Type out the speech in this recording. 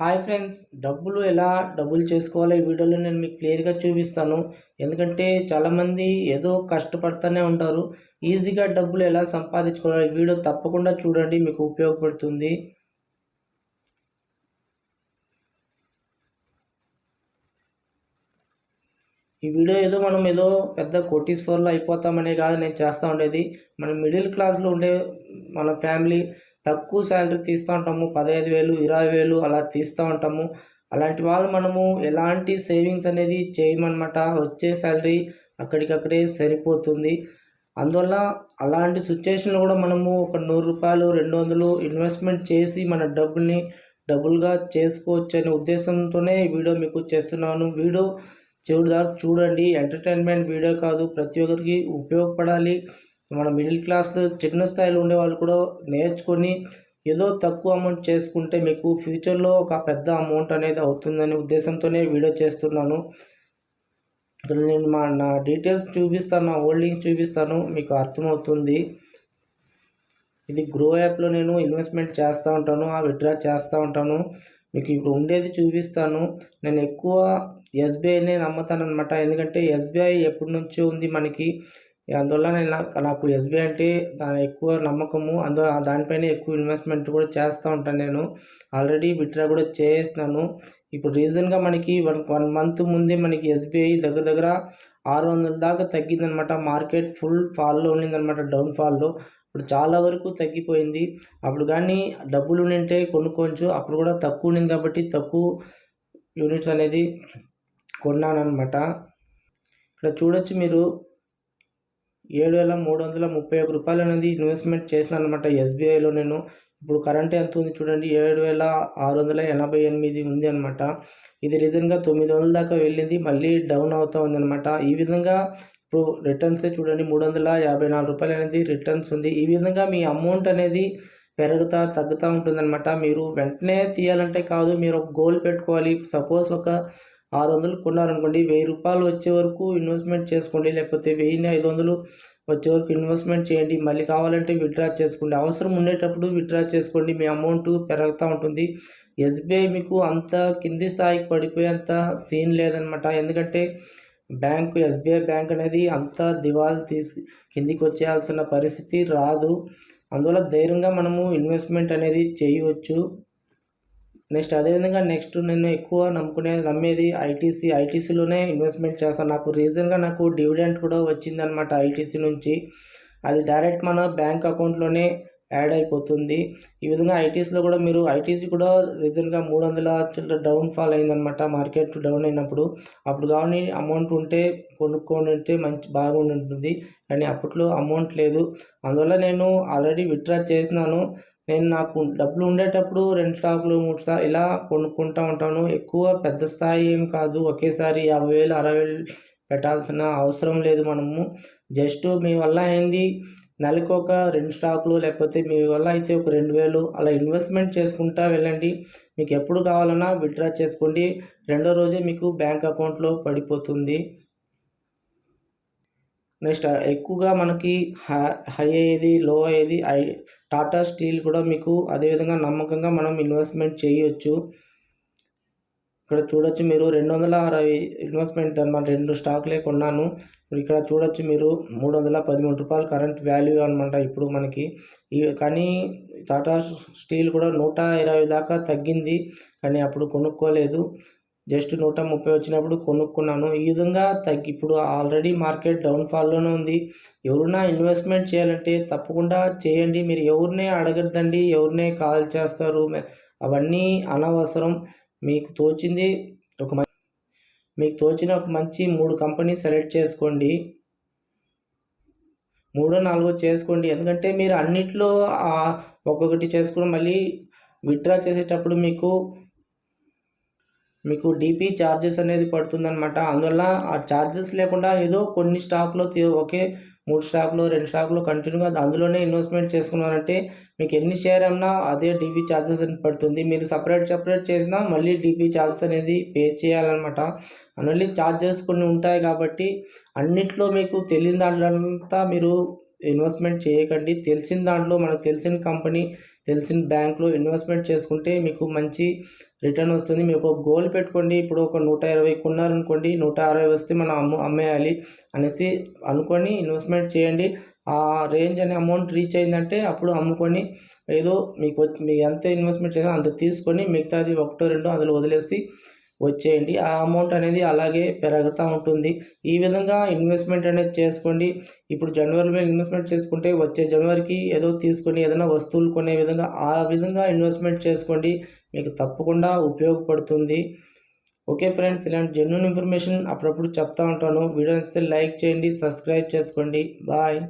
Hi friends డబ్బులు ఎలా డబ్బులు చేసుకోవాలో? ఈ వీడియోలో నేను మీకు క్లియర్గా చూపిస్తాను. ఎందుకంటే చాలామంది ఏదో కష్టపడుతూనే ఉంటారు. ఈజీగా డబ్బులు ఎలా సంపాదించుకోవాలో? ఈ వీడియో తప్పకుండా చూడండి మీకు ఉపయోగపడుతుంది. ఈ వీడియో ఏదో మనం ఏదో పెద్ద కోటీశ్వర్లో అయిపోతామనే కాదు నేను చేస్తూ ఉండేది. మనం మిడిల్ క్లాస్లో ఉండే మన ఫ్యామిలీ తక్కువ శాలరీ తీస్తూ ఉంటాము పదహైదు వేలు ఇరవై వేలు అలా తీస్తూ ఉంటాము. అలాంటి వాళ్ళు మనము ఎలాంటి సేవింగ్స్ అనేది చేయమన్నమాట. వచ్చే శాలరీ అక్కడికక్కడే సరిపోతుంది. అందువల్ల అలాంటి సిచ్యువేషన్లో కూడా మనము ఒక నూరు రూపాయలు రెండు వందలు ఇన్వెస్ట్మెంట్ చేసి మన డబ్బుల్ని డబుల్గా చేసుకోవచ్చు అనే ఉద్దేశంతోనే ఈ వీడియో మీకు చేస్తున్నాను. వీడియో చివరి దాకా చూడండి. ఎంటర్టైన్మెంట్ వీడియో కాదు ప్రతి ఒక్కరికి ఉపయోగపడాలి. మన మిడిల్ క్లాస్లో చిన్న స్థాయిలో ఉండే వాళ్ళు కూడా నేర్చుకొని ఏదో తక్కువ అమౌంట్ చేసుకుంటే మీకు ఫ్యూచర్లో ఒక పెద్ద అమౌంట్ అనేది అవుతుందనే ఉద్దేశంతోనే వీడియో చేస్తున్నాను. ఇక్కడ నేను మా నా డీటెయిల్స్ చూపిస్తాను నా హోల్డింగ్స్ చూపిస్తాను మీకు అర్థమవుతుంది. ఇది గ్రో యాప్లో నేను ఇన్వెస్ట్మెంట్ చేస్తూ ఉంటాను ఆ విత్డ్రా చేస్తూ ఉంటాను. మీకు ఇప్పుడు ఉండేది చూపిస్తాను. నేను ఎక్కువ ఎస్బీఐనే నమ్ముతాను అనమాట ఎందుకంటే ఎస్బీఐ ఎప్పటి నుంచో ఉంది మనకి. అందువల్ల నేను నాకు ఎస్బీఐ అంటే దాని ఎక్కువ నమ్మకము అందు దానిపైన ఎక్కువ ఇన్వెస్ట్మెంట్ కూడా చేస్తూ ఉంటాను నేను. ఆల్రెడీ విత్డ్రా కూడా చేస్తున్నాను. ఇప్పుడు రీజన్గా మనకి వన్ వన్ మంత్ ముందే మనకి ఎస్బీఐ దగ్గర దగ్గర ఆరు వందల దాకా తగ్గిందనమాట మార్కెట్ ఫుల్ ఫాల్లో ఉండిందనమాట డౌన్ ఫాల్లో. ఇప్పుడు చాలా వరకు తగ్గిపోయింది. అప్పుడు కానీ డబ్బులు ఉంటే కొనుక్కోవచ్చు. అప్పుడు కూడా తక్కువ ఉండింది కాబట్టి తక్కువ యూనిట్స్ అనేది కొన్నానమాట ఇక్కడ చూడొచ్చు మీరు. ఏడు వేల మూడు వందల ముప్పై ఒక రూపాయలు అనేది ఇన్వెస్ట్మెంట్ చేసిన అనమాట ఎస్బీఐలో నేను. ఇప్పుడు కరెంట్ ఎంత ఉంది చూడండి ఏడు వేల ఆరు వందల ఎనభై ఎనిమిది ఉంది అనమాట ఇది రీజన్గా తొమ్మిది వందల దాకా వెళ్ళింది మళ్ళీ డౌన్ అవుతూ ఉంది అనమాట ఈ విధంగా ఇప్పుడు రిటర్న్సే చూడండి మూడు వందల యాభై నాలుగు రూపాయలు అనేది రిటర్న్స్ ఉంది. ఈ విధంగా మీ అమౌంట్ అనేది పెరుగుతా తగ్గుతూ ఉంటుందన్నమాట. మీరు వెంటనే తీయాలంటే కాదు మీరు ఒక గోల్ పెట్టుకోవాలి. సపోజ్ ఒక ఆరు వందలు కొన్నారనుకోండి వెయ్యి రూపాయలు వచ్చే వరకు ఇన్వెస్ట్మెంట్ చేసుకోండి లేకపోతే వెయ్యిని ఐదు వందలు వచ్చే వరకు ఇన్వెస్ట్మెంట్ చేయండి. మళ్ళీ కావాలంటే విత్డ్రా చేసుకోండి. అవసరం ఉండేటప్పుడు విత్డ్రా చేసుకోండి. మీ అమౌంట్ పెరుగుతూ ఉంటుంది. ఎస్బీఐ మీకు అంత కింది స్థాయికి పడిపోయేంత సీన్ లేదనమాట. ఎందుకంటే బ్యాంకు ఎస్బీఐ బ్యాంక్ అనేది అంత దివాలు తీసి కిందికి వచ్చేయాల్సిన పరిస్థితి రాదు. అందువల్ల ధైర్యంగా మనము ఇన్వెస్ట్మెంట్ అనేది చేయవచ్చు. నెక్స్ట్ అదేవిధంగా నెక్స్ట్ నేను ఎక్కువ నమ్ముకునే నమ్మేది ఐటీసీ ఐటీసీలోనే ఇన్వెస్ట్మెంట్ చేస్తాను నాకు రీజన్గా నాకు డివిడెంట్ కూడా వచ్చింది అనమాట ఐటీసీ నుంచి. అది డైరెక్ట్ మన బ్యాంక్ అకౌంట్లోనే యాడ్ అయిపోతుంది. ఈ విధంగా ఐటీసీలో కూడా మీరు ఐటీసీ కూడా రీజన్గా మూడు వందల డౌన్ ఫాల్ అయిందనమాట మార్కెట్ డౌన్ అయినప్పుడు అప్పుడు కానీ అమౌంట్ ఉంటే కొనుక్కొని ఉంటే మంచి బాగుండి ఉంటుంది కానీ అప్పట్లో అమౌంట్ లేదు. అందువల్ల నేను ఆల్రెడీ విత్డ్రా చేసినాను. నేను నాకు డబ్బులు ఉండేటప్పుడు రెండు స్టాకులు మూడు స్టాక్ ఇలా కొనుక్కుంటూ ఉంటాను. ఎక్కువ పెద్ద స్థాయి ఏం కాదు. ఒకేసారి యాభై వేలు అరవై వేలు పెట్టాల్సిన అవసరం లేదు మనము. జస్ట్ మీ వల్ల అయింది. నెలకు ఒక రెండు స్టాకులు లేకపోతే మీ వల్ల అయితే ఒక రెండు వేలు అలా ఇన్వెస్ట్మెంట్ చేసుకుంటా వెళ్ళండి. మీకు ఎప్పుడు కావాలన్నా విత్డ్రా చేసుకోండి. రెండో రోజే మీకు బ్యాంక్ అకౌంట్లో పడిపోతుంది. నెక్స్ట్ ఎక్కువగా మనకి హై అయ్యేది లో అయ్యేది ఐ టాటా స్టీల్ కూడా మీకు అదేవిధంగా నమ్మకంగా మనం ఇన్వెస్ట్మెంట్ చేయొచ్చు. ఇక్కడ చూడొచ్చు మీరు రెండు వందల అరవై ఇన్వెస్ట్మెంట్ అనమాట రెండు స్టాక్లే కొన్నాను. ఇక్కడ చూడొచ్చు మీరు మూడు వందల పదిమూడు రూపాయలు కరెంట్ వాల్యూ అనమాట ఇప్పుడు మనకి. కానీ టాటా స్టీల్ కూడా నూట ఇరవై దాకా తగ్గింది కానీ అప్పుడు కొనుక్కోలేదు. జస్ట్ నూట ముప్పై వచ్చినప్పుడు కొనుక్కున్నాను. ఈ విధంగా తగ్గి ఇప్పుడు ఆల్రెడీ మార్కెట్ డౌన్ఫాల్లోనే ఉంది. ఎవరున్నా ఇన్వెస్ట్మెంట్ చేయాలంటే తప్పకుండా చేయండి. మీరు ఎవరినే అడగద్దండి ఎవరినే కాల్ చేస్తారు అవన్నీ అనవసరం. మీకు తోచింది ఒక మీకు తోచిన ఒక మంచి మూడు కంపెనీ సెలెక్ట్ చేసుకోండి. మూడో నాలుగో చేసుకోండి. ఎందుకంటే మీరు అన్నిట్లో ఒక్కొక్కటి చేసుకుని మళ్ళీ విత్డ్రా చేసేటప్పుడు మీకు మీకు డీపీ ఛార్జెస్ అనేది పడుతుందనమాట అందువల్ల ఆ ఛార్జెస్ లేకుండా ఏదో కొన్ని స్టాక్లో ఒకే మూడు స్టాక్లో రెండు స్టాక్లో కంటిన్యూగా అందులోనే ఇన్వెస్ట్మెంట్ చేసుకున్నారంటే మీకు ఎన్ని షేర్ అన్నా అదే డీపీ ఛార్జెస్ అని పడుతుంది. మీరు సపరేట్ సపరేట్ చేసినా మళ్ళీ డీపీ ఛార్జెస్ అనేది పే చేయాలన్నమాట. మళ్ళీ ఛార్జెస్ కొన్ని ఉంటాయి కాబట్టి అన్నిట్లో మీకు తెలియని దాంట్లో మీరు ఇన్వెస్ట్మెంట్ చేయకండి. తెలిసిన దాంట్లో మనకు తెలిసిన కంపెనీ తెలిసిన బ్యాంక్లో ఇన్వెస్ట్మెంట్ చేసుకుంటే మీకు మంచి రిటర్న్ వస్తుంది. మీకు ఒక గోల్ పెట్టుకోండి. ఇప్పుడు ఒక నూట ఇరవై కొన్నారనుకోండి నూట అరవై వస్తే మనం అమ్ము అమ్మేయాలి అనేసి అనుకొని ఇన్వెస్ట్మెంట్ చేయండి. ఆ రేంజ్ అనే అమౌంట్ రీచ్ అయిందంటే అప్పుడు అమ్ముకొని ఏదో మీకు మీకు ఎంత ఇన్వెస్ట్మెంట్ చేయాలో అంత తీసుకొని మిగతాది ఒకటో రెండో అందులో వదిలేసి వచ్చేయండి. ఆ అమౌంట్ అనేది అలాగే పెరుగుతూ ఉంటుంది. ఈ విధంగా ఇన్వెస్ట్మెంట్ అనేది చేసుకోండి. ఇప్పుడు జనవరిలో ఇన్వెస్ట్మెంట్ చేసుకుంటే వచ్చే జనవరికి ఏదో తీసుకొని ఏదైనా వస్తువులు కొనే విధంగా ఆ విధంగా ఇన్వెస్ట్మెంట్ చేసుకోండి. మీకు తప్పకుండా ఉపయోగపడుతుంది. ఓకే ఫ్రెండ్స్ ఇలాంటి జెన్యున్ ఇన్ఫర్మేషన్ అప్పుడప్పుడు చెప్తా ఉంటాను. వీడియో నచ్చితే లైక్ చేయండి సబ్స్క్రైబ్ చేసుకోండి. బాయ్.